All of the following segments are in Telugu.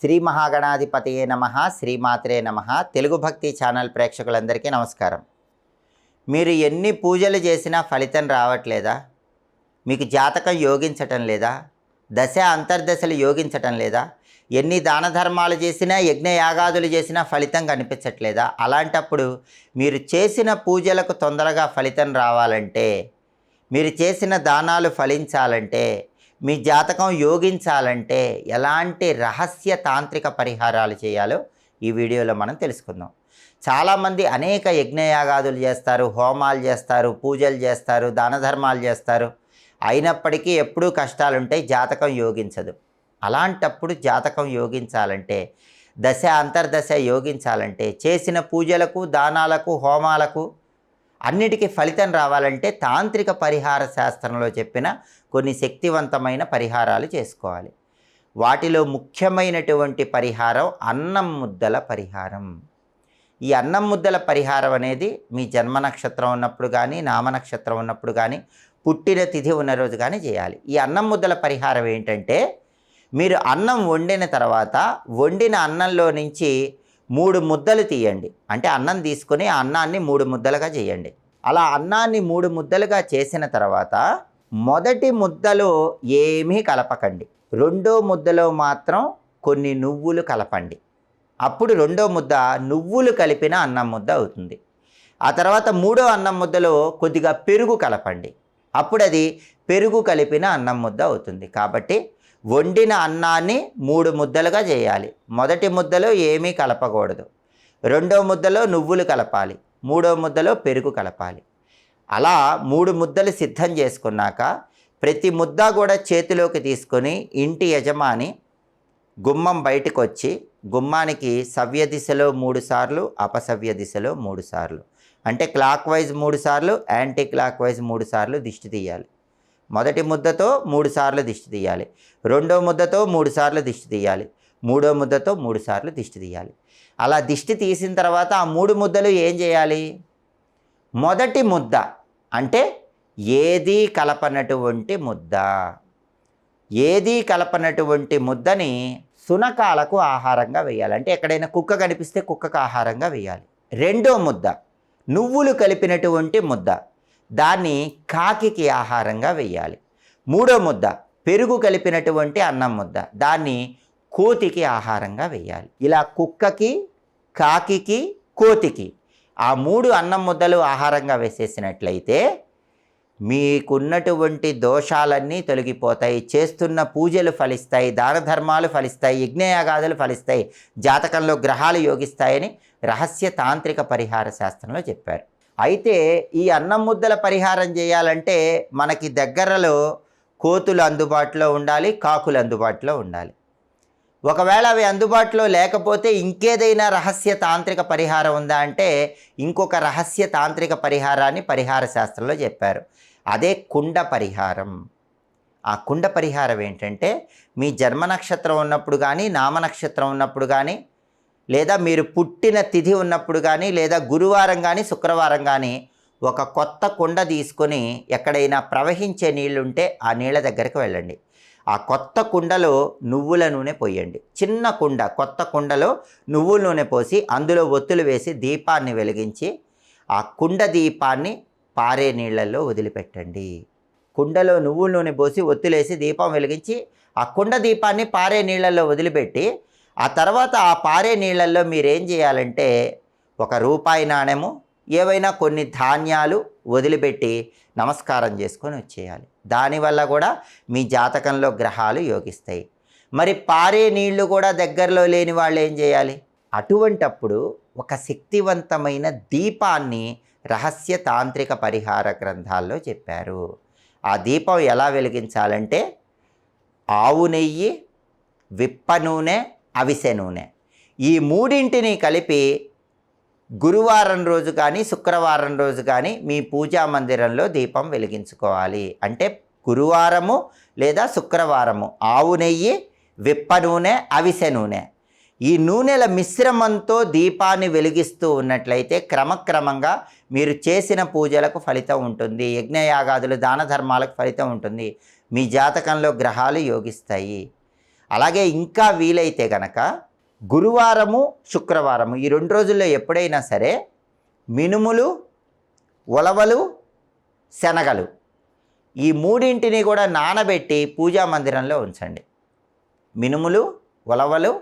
శ్రీ మహాగణాధిపతియే నమ శ్రీమాత్రే నమ. తెలుగు భక్తి ఛానల్ ప్రేక్షకులందరికీ నమస్కారం. మీరు ఎన్ని పూజలు చేసినా ఫలితం రావట్లేదా? మీకు జాతకం యోగించటం లేదా? దశ అంతర్దశలు యోగించటం లేదా? ఎన్ని దాన ధర్మాలు చేసినా యజ్ఞయాగాదులు చేసినా ఫలితం కనిపించట్లేదా? అలాంటప్పుడు మీరు చేసిన పూజలకు తొందరగా ఫలితం రావాలంటే మీరు చేసిన దానాలు ఫలించాలంటే మీ జాతకం యోగించాలంటే ఎలాంటి రహస్య తాంత్రిక పరిహారాలు చేయాలో ఈ వీడియోలో మనం తెలుసుకుందాం. చాలామంది అనేక యజ్ఞయాగాదులు చేస్తారు హోమాలు చేస్తారు పూజలు చేస్తారు దాన ధర్మాలు చేస్తారు. అయినప్పటికీ ఎప్పుడూ కష్టాలుంటాయి జాతకం యోగించదు. అలాంటప్పుడు జాతకం యోగించాలంటే దశ అంతర్దశ యోగించాలంటే చేసిన పూజలకు దానాలకు హోమాలకు అన్నిటికీ ఫలితం రావాలంటే తాంత్రిక పరిహార శాస్త్రంలో చెప్పిన కొన్ని శక్తివంతమైన పరిహారాలు చేసుకోవాలి. వాటిలో ముఖ్యమైనటువంటి పరిహారం అన్నం ముద్దల పరిహారం. ఈ అన్నం ముద్దల పరిహారం అనేది మీ జన్మ నక్షత్రం ఉన్నప్పుడు కానీ నామ నక్షత్రం ఉన్నప్పుడు కానీ పుట్టిన తిథి ఉన్న రోజు కానీ చేయాలి. ఈ అన్నం ముద్దల పరిహారం ఏంటంటే మీరు అన్నం వండిన తర్వాత వండిన అన్నంలో నుంచి మూడు ముద్దలు తీయండి. అంటే అన్నం తీసుకొని అన్నాన్ని మూడు ముద్దలుగా చేయండి. అలా అన్నాన్ని మూడు ముద్దలుగా చేసిన తర్వాత మొదటి ముద్దలో ఏమీ కలపకండి. రెండో ముద్దలో మాత్రం కొన్ని నువ్వులు కలపండి. అప్పుడు రెండో ముద్ద నువ్వులు కలిపిన అన్నం ముద్ద అవుతుంది. ఆ తర్వాత మూడో అన్నం ముద్దలో కొద్దిగా పెరుగు కలపండి. అప్పుడు అది పెరుగు కలిపిన అన్నం ముద్ద అవుతుంది. కాబట్టి వండిన అన్నాన్ని మూడు ముద్దలుగా చేయాలి. మొదటి ముద్దలో ఏమీ కలపకూడదు. రెండో ముద్దలో నువ్వులు కలపాలి. మూడో ముద్దలో పెరుగు కలపాలి. అలా మూడు ముద్దలు సిద్ధం చేసుకున్నాక ప్రతి ముద్ద కూడా చేతిలోకి తీసుకొని ఇంటి యజమాని గుమ్మం బయటకు వచ్చి గుమ్మానికి సవ్య దిశలో మూడు సార్లు అపసవ్య దిశలో మూడు సార్లు. అంటే క్లాక్ వైజ్ మూడు సార్లు యాంటీ క్లాక్ వైజ్ మూడు సార్లు దిష్టి తీయాలి. మొదటి ముద్దతో మూడు సార్లు దిష్టి తీయాలి. రెండో ముద్దతో మూడు సార్లు దిష్టి తీయాలి. మూడో ముద్దతో మూడు సార్లు దిష్టి తీయాలి. అలా దిష్టి తీసిన తర్వాత ఆ మూడు ముద్దలు ఏం చేయాలి? మొదటి ముద్ద అంటే ఏదీ కలపనటువంటి ముద్ద. ఏదీ కలపనటువంటి ముద్దని సునకాలకు ఆహారంగా వేయాలి. అంటే ఎక్కడైనా కుక్క కనిపిస్తే కుక్కకు ఆహారంగా వేయాలి. రెండో ముద్ద నువ్వులు కలిపినటువంటి ముద్ద. దాన్ని కాకికి ఆహారంగా వేయాలి మూడో ముద్ద పెరుగు కలిపినటువంటి అన్నం ముద్ద. దాన్ని కోతికి ఆహారంగా వేయాలి ఇలా కుక్కకి కాకికి కోతికి ఆ మూడు అన్నం ముద్దలు ఆహారంగా వేసేసినట్లయితే మీకున్నటువంటి దోషాలన్నీ తొలగిపోతాయి. చేస్తున్న పూజలు ఫలిస్తాయి దాన ధర్మాలు ఫలిస్తాయి యజ్ఞయాగాదులు ఫలిస్తాయి జాతకంలో గ్రహాలు యోగిస్తాయని రహస్య తాంత్రిక పరిహార శాస్త్రంలో చెప్పారు. అయితే ఈ అన్నం ముద్దల పరిహారం చేయాలంటే మనకి దగ్గరలో కోతులు అందుబాటులో ఉండాలి కాకులు అందుబాటులో ఉండాలి. ఒకవేళ అవి అందుబాటులో లేకపోతే ఇంకేదైనా రహస్య తాంత్రిక పరిహారం ఉందా అంటే ఇంకొక రహస్య తాంత్రిక పరిహారాన్ని పరిహార శాస్త్రంలో చెప్పారు. అదే కుండ పరిహారం. ఆ కుండ పరిహారం ఏంటంటే మీ జన్మ నక్షత్రం ఉన్నప్పుడు కానీ నామ నక్షత్రం ఉన్నప్పుడు కానీ లేదా మీరు పుట్టిన తిథి ఉన్నప్పుడు కానీ లేదా గురువారం కానీ శుక్రవారం కానీ ఒక కొత్త కుండ తీసుకొని ఎక్కడైనా ప్రవహించే నీళ్ళుంటే ఆ నీళ్ళ దగ్గరికి వెళ్ళండి. ఆ కొత్త కుండలో నువ్వుల నూనె పోయండి. చిన్న కుండ కొత్త కుండలో నువ్వుల నూనె పోసి అందులో ఒత్తులు వేసి దీపాన్ని వెలిగించి ఆ కుండ దీపాన్ని పారే నీళ్ళల్లో వదిలిపెట్టండి. కుండలో నువ్వుల నూనె పోసి ఒత్తులేసి దీపం వెలిగించి ఆ కుండ దీపాన్ని పారే నీళ్ళల్లో వదిలిపెట్టి ఆ తర్వాత ఆ పారే నీళ్ళల్లో మీరేం చేయాలంటే ఒక రూపాయి నాణెము ఏవైనా కొన్ని ధాన్యాలు వదిలిపెట్టి నమస్కారం చేసుకొని వచ్చేయాలి. దానివల్ల కూడా మీ జాతకంలో గ్రహాలు యోగిస్తాయి. మరి పారే నీళ్ళు కూడా దగ్గరలో లేని వాళ్ళు ఏం చేయాలి? అటువంటప్పుడు ఒక శక్తివంతమైన దీపాన్ని రహస్య తాంత్రిక పరిహార గ్రంథాల్లో చెప్పారు. ఆ దీపం ఎలా వెలిగించాలంటే ఆవు నెయ్యి విప్ప నూనె అవిసె నూనె. ఈ మూడింటిని కలిపి గురువారం రోజు కానీ శుక్రవారం రోజు కానీ మీ పూజా మందిరంలో దీపం వెలిగించుకోవాలి. అంటే గురువారము లేదా శుక్రవారము ఆవు నెయ్యి విప్ప నూనె అవిసె నూనె. ఈ నూనెల మిశ్రమంతో దీపాన్ని వెలిగిస్తూ ఉన్నట్లయితే క్రమక్రమంగా మీరు చేసిన పూజలకు ఫలితం ఉంటుంది. యజ్ఞయాగాదులు దాన ధర్మాలకు ఫలితం ఉంటుంది. మీ జాతకంలో గ్రహాలు యోగిస్తాయి. అలాగే ఇంకా వీలైతే గనక గురువారము శుక్రవారము ఈ రెండు రోజుల్లో ఎప్పుడైనా సరే మినుములు ఉలవలు శనగలు ఈ మూడింటిని కూడా నానబెట్టి పూజా మందిరంలో ఉంచండి. మినుములు ఉలవలు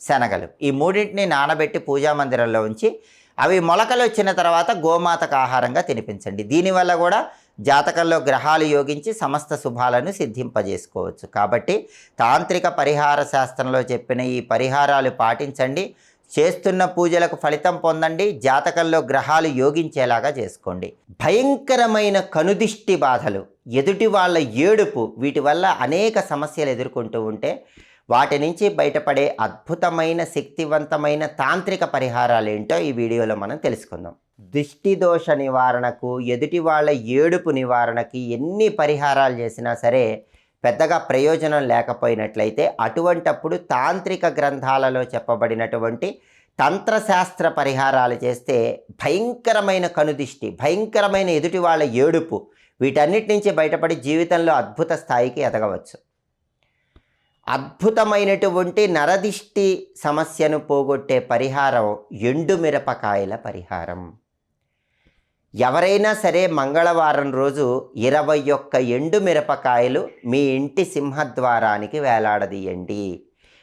శనగలు ఈ మూడింటిని నానబెట్టి పూజా మందిరంలో ఉంచి అవి మొలకలు వచ్చిన తర్వాత గోమాతకు ఆహారంగా తినిపించండి. దీనివల్ల కూడా జాతకంలో గ్రహాలు యోగించి సమస్త శుభాలను సిద్ధింపజేసుకోవచ్చు. కాబట్టి తాంత్రిక పరిహార శాస్త్రంలో చెప్పిన ఈ పరిహారాలు పాటించండి. చేస్తున్న పూజలకు ఫలితం పొందండి. జాతకంలో గ్రహాలు యోగించేలాగా చేసుకోండి. భయంకరమైన కనుదిష్టి బాధలు ఎదుటి వాళ్ళ ఏడుపు వీటి వల్ల అనేక సమస్యలు ఎదుర్కొంటూ ఉంటే వాటి నుంచి బయటపడే అద్భుతమైన శక్తివంతమైన తాంత్రిక పరిహారాలు ఏంటో ఈ వీడియోలో మనం తెలుసుకుందాం. దోష నివారణకు ఎదుటి వాళ్ళ ఏడుపు నివారణకి ఎన్ని పరిహారాలు చేసినా సరే పెద్దగా ప్రయోజనం లేకపోయినట్లయితే అటువంటప్పుడు తాంత్రిక గ్రంథాలలో చెప్పబడినటువంటి తంత్రశాస్త్ర పరిహారాలు చేస్తే భయంకరమైన కనుదిష్టి భయంకరమైన ఎదుటి వాళ్ళ ఏడుపు వీటన్నిటి నుంచి బయటపడి జీవితంలో అద్భుత స్థాయికి ఎదగవచ్చు. అద్భుతమైనటువంటి నరదిష్టి సమస్యను పోగొట్టే పరిహారం ఎండు మిరపకాయల పరిహారం. ఎవరైనా సరే మంగళవారం రోజు ఇరవై ఒక్క ఎండు మిరపకాయలు మీ ఇంటి సింహద్వారానికి వేలాడదీయండి.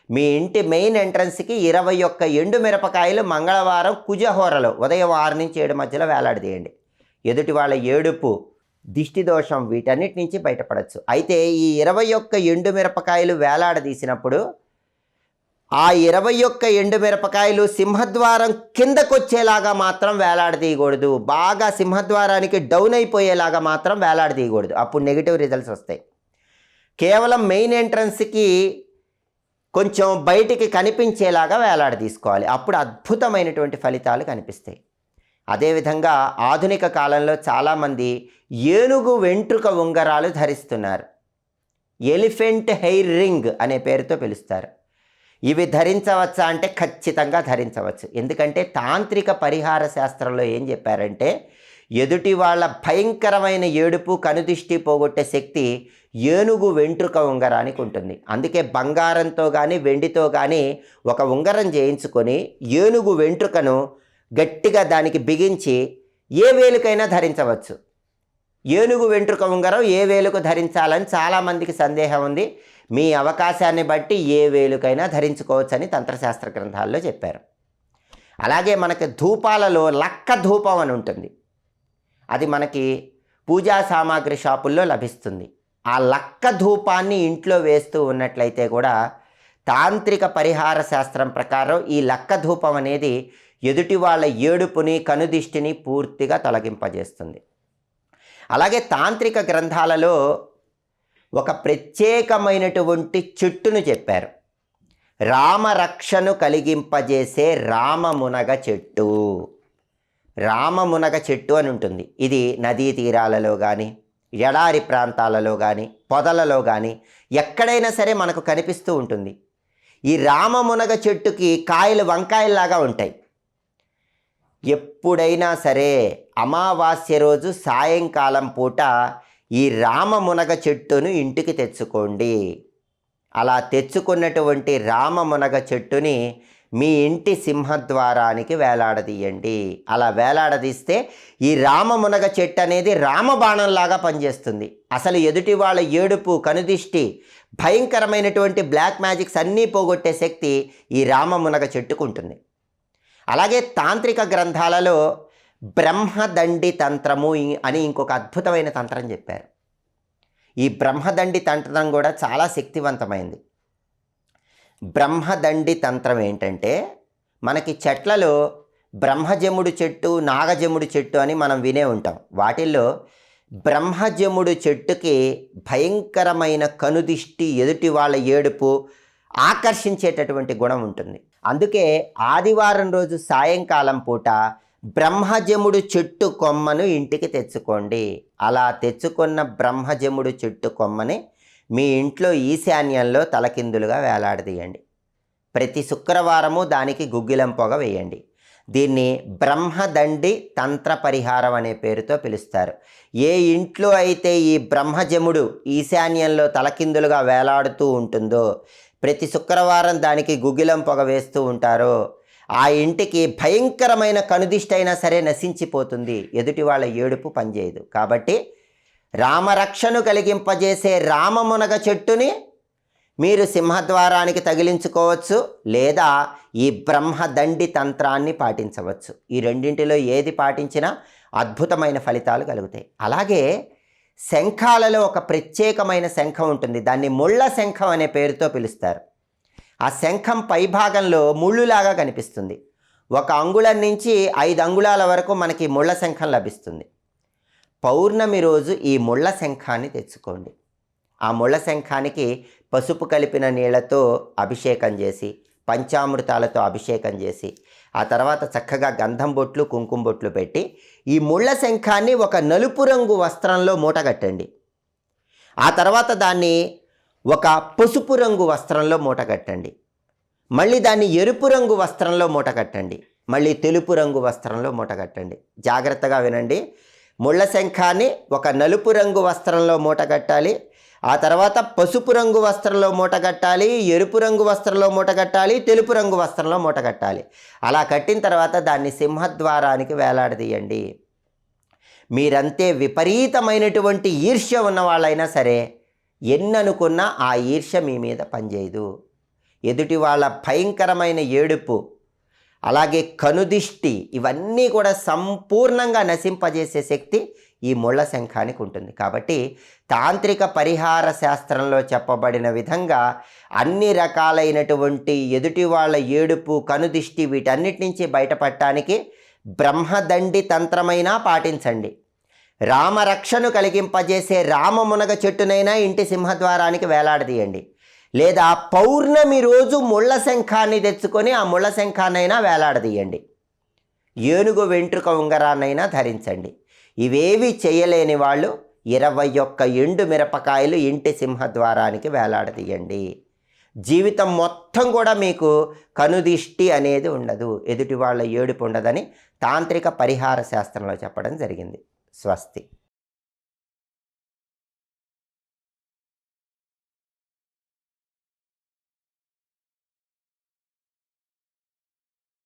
మీ ఇంటి మెయిన్ ఎంట్రన్స్కి ఇరవై ఒక్క ఎండు మిరపకాయలు మంగళవారం కుజహోరలో ఉదయం ఆరు నుంచి ఏడు మధ్యలో వేలాడదీయండి. ఎదుటి వాళ్ళ ఏడుపు దిష్టి దోషం వీటన్నిటి నుంచి బయటపడవచ్చు అయితే ఈ ఇరవై ఒక్క ఎండు మిరపకాయలు వేలాడదీసినప్పుడు ఆ ఇరవై ఒక్క ఎండు మిరపకాయలు సింహద్వారం కిందకొచ్చేలాగా మాత్రం వేలాడదీయకూడదు. బాగా సింహద్వారానికి డౌన్ అయిపోయేలాగా మాత్రం వేలాడదీయకూడదు. అప్పుడు నెగిటివ్ రిజల్ట్స్ వస్తాయి. కేవలం మెయిన్ ఎంట్రన్స్కి కొంచెం బయటికి కనిపించేలాగా వేలాడ తీసుకోవాలి అప్పుడు అద్భుతమైనటువంటి ఫలితాలు కనిపిస్తాయి. అదేవిధంగా ఆధునిక కాలంలో చాలామంది ఏనుగు వెంట్రుక ఉంగరాలు ధరిస్తున్నారు. ఎలిఫెంట్ హెయిర్ రింగ్ అనే పేరుతో పిలుస్తారు. ఇవి ధరించవచ్చా అంటే ఖచ్చితంగా ధరించవచ్చు. ఎందుకంటే తాంత్రిక పరిహార శాస్త్రంలో ఏం చెప్పారంటే ఎదుటి వాళ్ళ భయంకరమైన ఏడుపు కనుదిష్టి పోగొట్టే శక్తి ఏనుగు వెంట్రుక ఉంగరానికి ఉంటుంది. అందుకే బంగారంతో కానీ వెండితో కానీ ఒక ఉంగరం చేయించుకొని ఏనుగు వెంట్రుకను గట్టిగా దానికి బిగించి ఏ వేలుకైనా ధరించవచ్చు. ఏనుగు వెంట్రుక ఉంగరం ఏ వేలుకు ధరించాలని చాలామందికి సందేహం ఉంది. మీ అవకాశాన్ని బట్టి ఏ వేలుకైనా ధరించుకోవచ్చని తంత్రశాస్త్ర గ్రంథాల్లో చెప్పారు. అలాగే మనకి ధూపాలలో లక్క ధూపం అని ఉంటుంది. అది మనకి పూజా సామాగ్రి షాపుల్లో లభిస్తుంది. ఆ లక్క ధూపాన్ని ఇంట్లో వేస్తూ ఉన్నట్లయితే కూడా తాంత్రిక పరిహార శాస్త్రం ప్రకారం ఈ లక్క ధూపం అనేది ఎదుటి వాళ్ళ ఏడుపుని కనుదిష్టిని పూర్తిగా తొలగింపజేస్తుంది. అలాగే తాంత్రిక గ్రంథాలలో ఒక ప్రత్యేకమైనటువంటి చెట్టును చెప్పారు. రామరక్షను కలిగింపజేసే రామమునగ చెట్టు. రామమునగ చెట్టు అని ఉంటుంది. ఇది నదీ తీరాలలో కానీ ఎడారి ప్రాంతాలలో కానీ పొదలలో కానీ ఎక్కడైనా సరే మనకు కనిపిస్తూ ఉంటుంది. ఈ రామమునగ చెట్టుకి కాయలు వంకాయల్లాగా ఉంటాయి. ఎప్పుడైనా సరే అమావాస్య రోజు సాయంకాలం పూట ఈ రామమునగ చెట్టును ఇంటికి తెచ్చుకోండి. అలా తెచ్చుకున్నటువంటి రామమునగ చెట్టుని మీ ఇంటి సింహద్వారానికి వేలాడదీయండి. అలా వేలాడదీస్తే ఈ రామమునగ చెట్టు అనేది రామబాణంలాగా పనిచేస్తుంది. అసలు ఎదుటి వాళ్ళ ఏడుపు కనుదిష్టి భయంకరమైనటువంటి బ్లాక్ మ్యాజిక్స్ అన్నీ పోగొట్టే శక్తి ఈ రామమునగ చెట్టుకుంటుంది అలాగే తాంత్రిక గ్రంథాలలో బ్రహ్మదండి తంత్రము అని ఇంకొక అద్భుతమైన తంత్రం చెప్పారు. ఈ బ్రహ్మదండి తంత్రం కూడా చాలా శక్తివంతమైంది. బ్రహ్మదండి తంత్రం ఏంటంటే మనకి చెట్లలో బ్రహ్మజముడు చెట్టు నాగజముడు చెట్టు అని మనం వినే ఉంటాం. వాటిల్లో బ్రహ్మజముడు చెట్టుకి భయంకరమైన కనుదిష్టి ఎదుటి వాళ్ళ ఏడుపు ఆకర్షించేటటువంటి గుణం ఉంటుంది. అందుకే ఆదివారం రోజు సాయంకాలం పూట బ్రహ్మజముడు చెట్టు కొమ్మను ఇంటికి తెచ్చుకోండి. అలా తెచ్చుకున్న బ్రహ్మజముడు చెట్టు కొమ్మని మీ ఇంట్లో ఈశాన్యంలో తలకిందులుగా వేలాడదీయండి. ప్రతి శుక్రవారము దానికి గుగ్గిలం పొగ వేయండి. దీన్ని బ్రహ్మదండి తంత్ర పరిహారం అనే పేరుతో పిలుస్తారు. ఏ ఇంట్లో అయితే ఈ బ్రహ్మజముడు ఈశాన్యంలో తలకిందులుగా వేలాడుతూ ఉంటుందో ప్రతి శుక్రవారం దానికి గుగ్గిలం పొగ వేస్తూ ఉంటారో ఆ ఇంటికి భయంకరమైన కనుదిష్టి అయినా సరే నశించిపోతుంది. ఎదుటి వాళ్ళ ఏడుపు పనిచేయదు. కాబట్టి రామరక్షను కలిగింపజేసే రామమునగ చెట్టుని మీరు సింహద్వారానికి తగిలించుకోవచ్చు లేదా ఈ బ్రహ్మదండి తంత్రాన్ని పాటించవచ్చు. ఈ రెండింటిలో ఏది పాటించినా అద్భుతమైన ఫలితాలు కలుగుతాయి. అలాగే శంఖాలలో ఒక ప్రత్యేకమైన శంఖం ఉంటుంది. దాన్ని ముళ్ళ శంఖం అనే పేరుతో పిలుస్తారు. ఆ శంఖం పైభాగంలో ముళ్ళులాగా కనిపిస్తుంది. ఒక అంగుళం నుంచి ఐదు అంగుళాల వరకు మనకి ముళ్ళ శంఖం లభిస్తుంది. పౌర్ణమి రోజు ఈ ముళ్ళ శంఖాన్ని తెచ్చుకోండి. ఆ ముళ్ళ శంఖానికి పసుపు కలిపిన నీళ్ళతో అభిషేకం చేసి పంచామృతాలతో అభిషేకం చేసి ఆ తర్వాత చక్కగా గంధం బొట్లు కుంకుమ బొట్లు పెట్టి ఈ ముళ్ళ శంఖాన్ని ఒక నలుపు రంగు వస్త్రంలో మూటగట్టండి ఆ తర్వాత దాన్ని ఒక పసుపు రంగు వస్త్రంలో మూట కట్టండి. మళ్ళీ దాన్ని ఎరుపు రంగు వస్త్రంలో మూట కట్టండి. మళ్ళీ తెలుపు రంగు వస్త్రంలో మూటగట్టండి జాగ్రత్తగా వినండి. ముళ్ళ శంఖాన్ని ఒక నలుపు రంగు వస్త్రంలో మూట కట్టాలి. ఆ తర్వాత పసుపు రంగు వస్త్రంలో మూట కట్టాలి. ఎరుపు రంగు వస్త్రంలో మూట కట్టాలి. తెలుపు రంగు వస్త్రంలో మూట కట్టాలి. అలా కట్టిన తర్వాత దాన్ని సింహద్వారానికి వేలాడదీయండి. మీరంతే విపరీతమైనటువంటి ఈర్ష్య ఉన్న వాళ్ళైనా సరే ఎన్ననుకున్నా ఆ ఈర్ష్య మీ మీద పనిచేయదు. ఎదుటి వాళ్ళ భయంకరమైన ఏడుపు అలాగే కనుదిష్టి ఇవన్నీ కూడా సంపూర్ణంగా నశింపజేసే శక్తి ఈ ముళ్ళ శంఖానికి ఉంటుంది. కాబట్టి తాంత్రిక పరిహార శాస్త్రంలో చెప్పబడిన విధంగా అన్ని రకాలైనటువంటి ఎదుటి వాళ్ళ ఏడుపు కనుదిష్టి వీటన్నిటి నుంచి బయటపడటానికి బ్రహ్మదండి తంత్రమైనా పాటించండి. రామరక్షను కలిగింపజేసే రామమునగ చెట్టునైనా ఇంటి సింహద్వారానికి వేలాడదీయండి. లేదా పౌర్ణమి రోజు ముళ్ళ శంఖాన్ని తెచ్చుకొని ఆ ముళ్ళ శంఖాన్నైనా వేలాడదీయండి. ఏనుగు వెంట్రుక ఉంగరాన్నైనా ధరించండి. ఇవేవి చేయలేని వాళ్ళు ఇరవై ఒక్క ఎండు మిరపకాయలు ఇంటి సింహద్వారానికి వేలాడదీయండి. జీవితం మొత్తం కూడా మీకు కనుదిష్టి అనేది ఉండదు. ఎదుటి వాళ్ళ ఏడుపు ఉండదని తాంత్రిక పరిహార శాస్త్రంలో చెప్పడం జరిగింది. స్వస్తి.